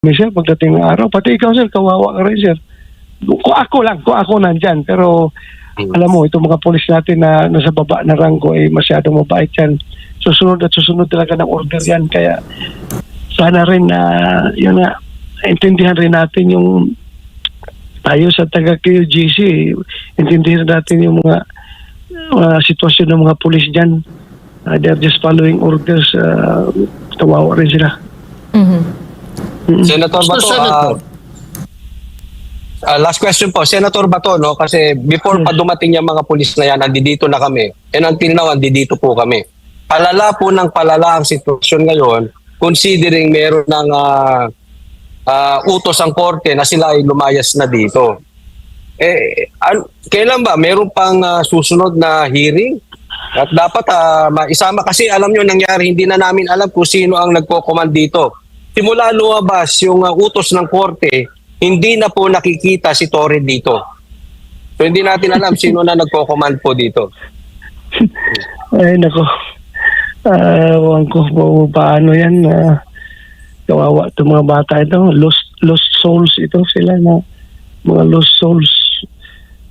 May sir, pagdating ng araw, pati ikaw sir, kawawa ka rin sir. Kung ako lang, kung ako nandyan, pero alam mo, itong mga polis natin na nasa baba na ranggo, eh, masyadong mabait yan. Susunod at susunod talaga ng order yan. Kaya sana rin na, yun nga, intindihan rin natin yung tayo sa taga QGC, intindihan natin yung mga mga sitwasyon ng mga pulis dyan. Uh, they're just following orders. Uh, kawawa rin sila. Mhm. Mm. Senator Mr. Bato, Senator. ah, ah, last question po. Senator Bato, no? Kasi before pa dumating yung mga pulis na yan, nandito na kami. And until now, nandito po kami. Palala po ng palala ang sitwasyon ngayon, considering meron ng ah, ah, utos ang korte na sila ay lumayas na dito. Eh, an- kailan ba? Meron pang ah, susunod na hearing? At dapat ah, maisama kasi alam nyo nangyari, hindi na namin alam kung sino ang nagko-command dito. Simula lumabas yung ah, utos ng korte, hindi na po nakikita si Torre dito. So hindi natin alam sino na nagko-command po dito. Ay, nako. Ah, ewan ko po paano yan. Uh, kawawa itong mga bata ito. Lost, lost souls ito sila na mga lost souls.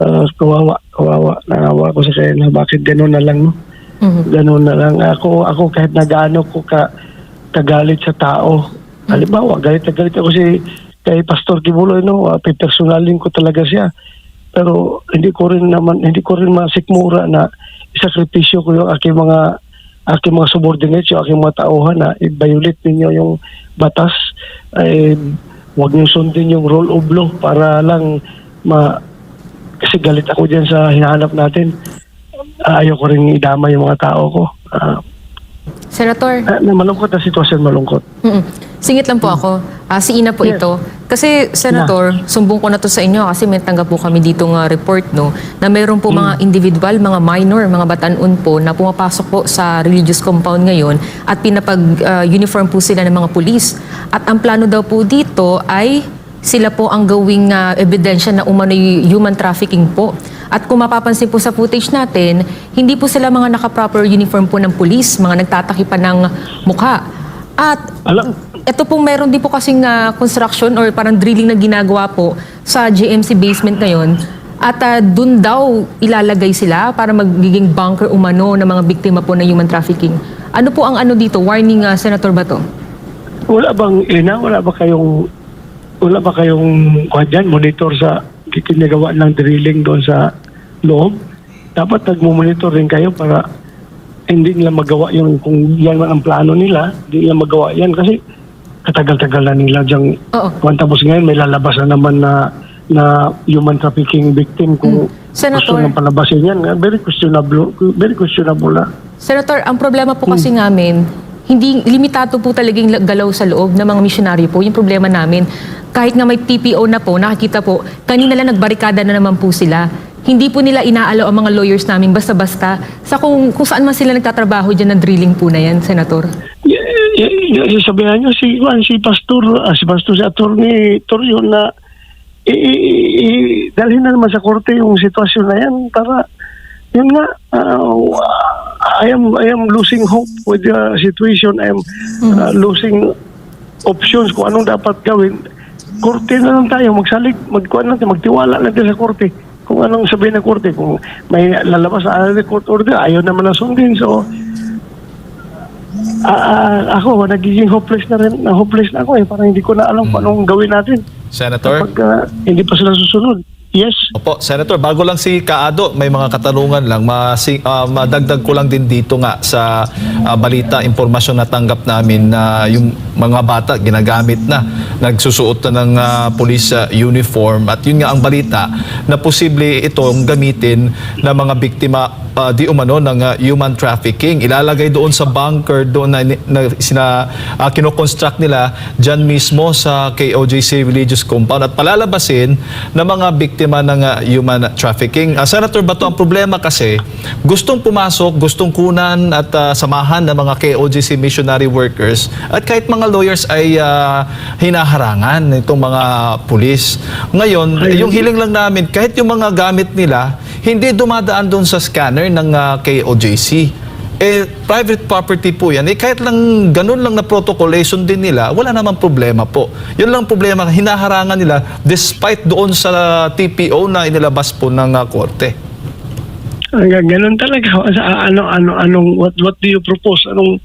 Ah, kawawa, kawawa. Nakawa ko sa kanya. Bakit gano'n na lang, no? Mhm. Gano'n na lang. Ako, ako kahit nagaano ko ka, kagalit sa tao. Halimbawa, galit na galit ako si kay Pastor Kibuloy, no? Uh, personalin ko talaga siya. Pero hindi ko rin naman, hindi ko rin masikmura na isakripisyo ko yung aking mga aking mga subordinates, yung aking mga tauhan na i-violate ninyo yung batas. Ay, huwag niyo sundin yung rule of law para lang ma kasi galit ako diyan sa hinahanap natin. Ah, Ayaw ko rin idama yung mga tao ko. Ah, Senator, na malungkot na sitwasyon, malungkot. mm singit lang po ako. Ah, si Ina po Yes. ito. Kasi, Senator, sumbong ko na to sa inyo kasi may tanggap po kami dito nga report, no, na mayroon po mga individual, mga minor, mga batanon po na pumapasok po sa religious compound ngayon at pinapag-uniform po sila ng mga pulis. At ang plano daw po dito ay sila po ang gawing ah, ebidensya na umano'y human trafficking po. At kung mapapansin po sa footage natin, hindi po sila mga naka-proper uniform po ng pulis, mga nagtatakipan ng mukha. At Alam, ito pong meron din po kasing ah, construction or parang drilling na ginagawa po sa GMC basement ngayon. At ah, dun daw ilalagay sila para magiging bunker umano ng mga biktima po ng human trafficking. Ano po ang ano dito? Warning, ah, Senator Bato? wala bang, Ina, wala ba kayong wala ba kayong kuha dyan, monitor sa ginagawa ng drilling doon sa loob? Dapat nagmo-monitor rin kayo para hindi nila magawa yung kung yan man ang plano nila, hindi nila magawa yan kasi katagal-tagal na nila diyang Oo. kuwan tapos ngayon may lalabas na naman na na human trafficking victim kung Senator. gusto nang palabasin yan. Very questionable, very questionable ah. Senator, ang problema po kasi namin, hindi limitado po talagang galaw sa loob ng mga misyonaryo po. Yung problema namin, kahit nga may TPO na po, nakikita po, kanina lang nagbarikada na naman po sila. Hindi po nila inaalaw ang mga lawyers namin basta-basta sa kung, kung saan man sila nagtatrabaho dyan ng drilling po na yan, Senator. Y- y- y- sabihan nyo si Juan, si Pastor, ah, si Pastor si Attorney Torrio na i- i- i- dalhin na naman sa korte yung sitwasyon na yan para yun nga ah, I am I am losing hope with the situation. I am ah, losing options kung anong dapat gawin. Korte na lang tayo magsalig magkuhan natin magtiwala natin sa korte kung anong sabihin ng korte kung may lalabas sa another court order ayaw naman na sundin so Ah, ah, ako, nagiging hopeless na rin. na hopeless na ako eh. Parang hindi ko na alam kung anong gawin natin. Senator? Pag ah, hindi pa sila susunod. Yes. Opo, Senator, bago lang si Kaado, may mga katanungan lang. Masi, ah, madagdag ko lang din dito nga sa ah, balita, impormasyon na tanggap namin na yung mga bata ginagamit na, nagsusuot na ng ah, police ah, uniform. At yun nga ang balita na posible itong gamitin ng mga biktima ah, di umano ng ah, human trafficking. Ilalagay doon sa bunker doon na, na sina uh, kinoconstruct nila dyan mismo sa KOJC Religious Compound at palalabasin ng mga biktima ng ah, human trafficking. Ah, Senator Bato, ang problema kasi gustong pumasok, gustong kunan at ah, samahan ng mga KOJC missionary workers at kahit mga lawyers ay ah, hinaharangan itong mga pulis. Ngayon, yung hiling lang namin, kahit yung mga gamit nila, hindi dumadaan doon sa scanner ng ah, KOJC. Eh private property po yan. Eh kahit lang ganun lang na protocolation din nila, wala namang problema po. Yun lang problema, hinaharangan nila despite doon sa TPO na inilabas po ng ah, korte. Hanggang ganun talaga. Sa, ano, ano, anong, what, what do you propose? Anong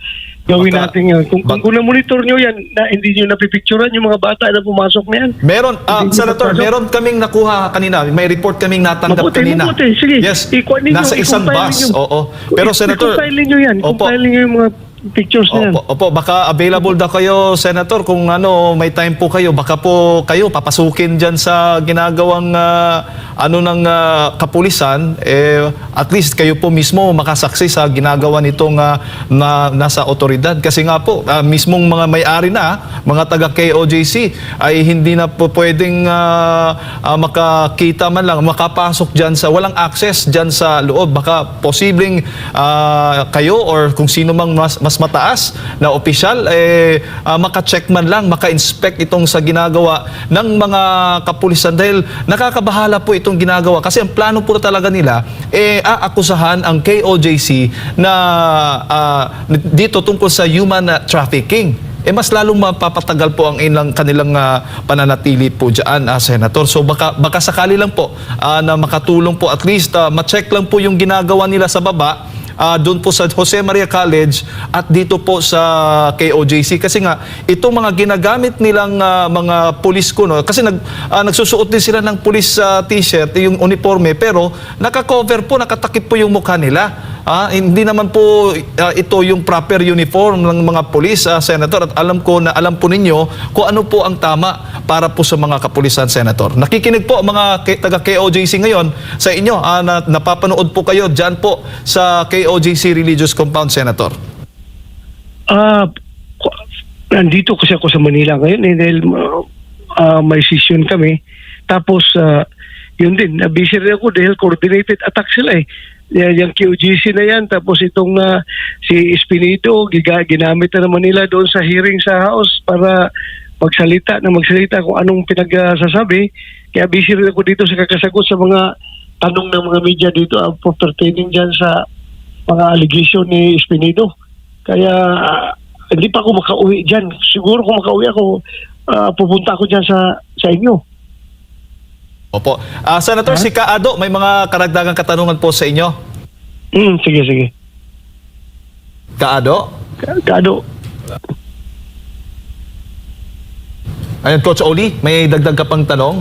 gawin Baka- natin yan? Kung, kung, bak- kung na-monitor nyo yan, na hindi nyo napipicturan yung mga bata na pumasok na yan. Meron, ah, Hindi Senator, meron kaming nakuha kanina. May report kaming natanggap Mabuti, kanina. mabuti. Sige, Yes, ikuha ninyo, nasa isang i-compile bus. ninyo. Oo. Pero I- Senator, I-compile ninyo yan. Opo. I-compile ninyo yung mga pictures na. Opo, opo, baka available daw kayo, Senator, kung ano, may time po kayo, baka po kayo papasukin dyan sa ginagawang ah, ano ng ah, kapulisan, eh, at least kayo po mismo makasaksi sa ginagawa nitong ah, na, nasa otoridad. Kasi nga po, ah, mismong mga may-ari na, mga taga KOJC, ay hindi na po pwedeng ah, ah, makakita man lang, makapasok dyan sa, walang access dyan sa loob. Baka posibleng ah, kayo or kung sino mang mas mataas na opisyal, eh, ah, maka-check man lang, maka-inspect itong sa ginagawa ng mga kapulisan dahil nakakabahala po itong ginagawa. Kasi ang plano po talaga nila, eh, aakusahan ang KOJC na ah, dito tungkol sa human trafficking eh mas lalong mapapatagal po ang ilang kanilang ah, pananatili po diyan, Senator. So baka baka sakali lang po ah, na makatulong po at least ah, ma-check lang po yung ginagawa nila sa baba ah, doon po sa Jose Maria College at dito po sa KOJC kasi nga itong mga ginagamit nilang ah, mga pulis ko no kasi nag ah, nagsusuot din sila ng pulis ah, t-shirt yung uniforme pero naka-cover po nakatakip po yung mukha nila Ah, hindi naman po ah, ito yung proper uniform ng mga pulis, ah, Senator. At alam ko na alam po ninyo kung ano po ang tama para po sa mga kapulisan, Senator. Nakikinig po mga K- taga KOJC ngayon sa inyo. ah, na, napapanood po kayo dyan po sa KOJC Religious Compound, Senator. Ah, ku- nandito kasi ako sa Manila ngayon eh, dahil uh, may session kami. Tapos, ah, yun din, busy rin ako dahil coordinated attack sila eh. Yan, yung QGC na yan, tapos itong ah, si Espinito, giga, ginamit na naman nila doon sa hearing sa House para magsalita na magsalita kung anong pinagsasabi. Kaya busy rin ako dito sa kakasagot sa mga tanong ng mga media dito uh, pertaining dyan sa mga allegation ni Espinito. Kaya ah, hindi pa ako makauwi dyan. Siguro kung makauwi ako, ah, pupunta ako dyan sa, sa inyo. Opo. Ah, Senator, si Kaado, may mga karagdagang katanungan po sa inyo. Hmm, sige, sige. Kaado? Kado, Ayun, Coach Oli, may dagdag ka pang tanong?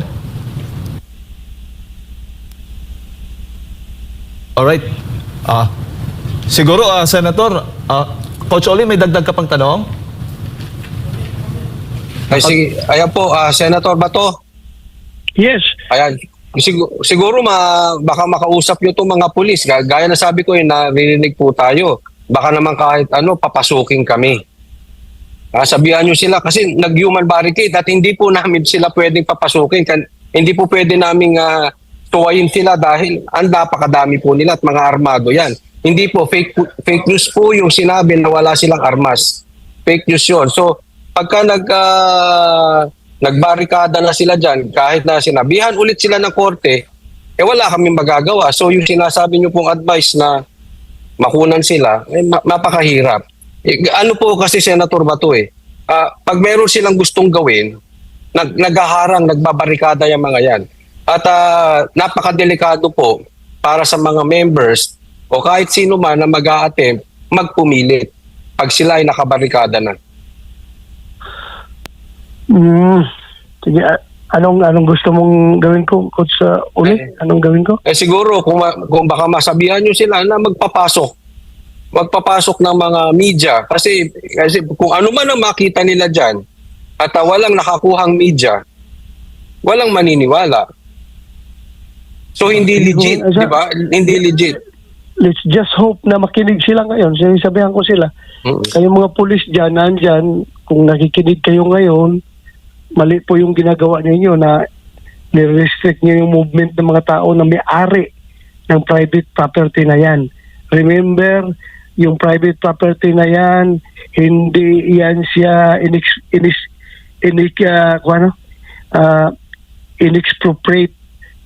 Alright. Ah, siguro, ah, Senator, ah, Coach Oli, may dagdag ka pang tanong? Ay, sige, ayan po, ah, Senator Bato. yes. Ayan. Siguro, siguro ma, baka makausap nyo itong mga pulis. Ga- Gaya na sabi ko, eh, naririnig po tayo. Baka naman kahit ano, papasukin kami. Ah, sabihan nyo sila kasi nag-human barricade at hindi po namin sila pwedeng papasukin. Kan- hindi po pwede namin uh, tuwayin sila dahil ang napakadami po nila at mga armado yan. Hindi po, fake, fake news po yung sinabi na wala silang armas. Fake news yun. So, pagka nag, ah, nagbarikada na sila dyan, kahit na sinabihan ulit sila ng korte, eh wala kaming magagawa. So, yung sinasabi nyo pong advice na makunan sila, eh, ma- mapakahirap. Eh, ano po kasi Senator Bato eh, ah, pag meron silang gustong gawin, nag naghaharang, nagbabarikada yung mga yan. At ah, napakadelikado po para sa mga members o kahit sino man na mag attempt magpumilit pag sila ay nakabarikada na. Hmm. Sige, anong anong gusto mong gawin ko, Coach uh, Uli? Anong gawin ko? Eh siguro kung, kung baka masabihan nyo sila na magpapasok. Magpapasok ng mga media. Kasi, kasi kung ano man ang makita nila dyan at ah, walang nakakuhang media, walang maniniwala. So hindi legit, di ba? Hindi legit. Let's just hope na makinig sila ngayon. Sinasabihan ko sila. Mm. Kayong mga pulis dyan, nandyan, kung nakikinig kayo ngayon, mali po yung ginagawa ninyo na nire-restrict nyo yung movement ng mga tao na may-ari ng private property na yan. Remember, yung private property na yan, hindi yan siya inex, inex, inex, uh, ano, ah, inexpropriate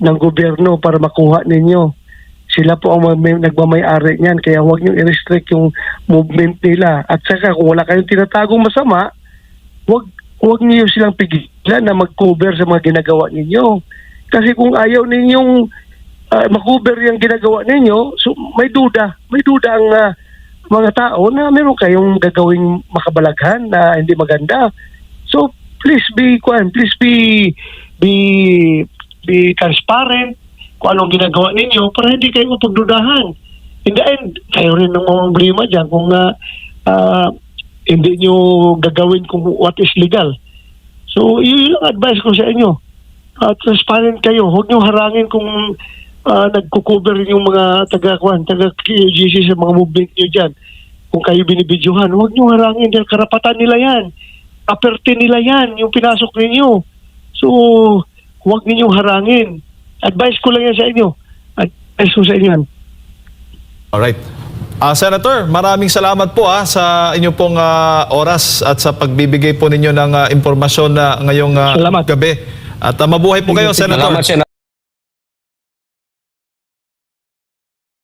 ng gobyerno para makuha ninyo. Sila po ang may, nagmamayari niyan. Kaya huwag niyo i-restrict yung movement nila. At saka kung wala kayong tinatagong masama, huwag, huwag niyo silang pigilan na mag-cover sa mga ginagawa ninyo. Kasi kung ayaw ninyong uh, mag-cover yung ginagawa ninyo, so may duda. May duda ang ah, mga tao na meron kayong gagawing makabalaghan na hindi maganda. So please be kwan, please be be be transparent kung anong ginagawa ninyo para hindi kayo mapagdudahan. In the end, kayo rin ang problema dyan kung na hindi nyo gagawin kung what is legal. So, yun yung advice ko sa inyo. Uh, transparent kayo. Huwag nyo harangin kung uh, nagko-cover yung mga taga-kwan, taga-QGC sa mga movement nyo dyan. Kung kayo binibidyohan, huwag nyo harangin dahil karapatan nila yan. Aperte nila yan, yung pinasok ninyo. So, huwag ninyong harangin. Advice ko lang yan sa inyo. Advice ko sa inyo yan. Alright. Ah, Senator, maraming salamat po ah, sa inyo pong ah, oras at sa pagbibigay po ninyo ng ah, impormasyon na ngayong Salamat. gabi. At ah, mabuhay po kayo, Senator. Salamat, Senator.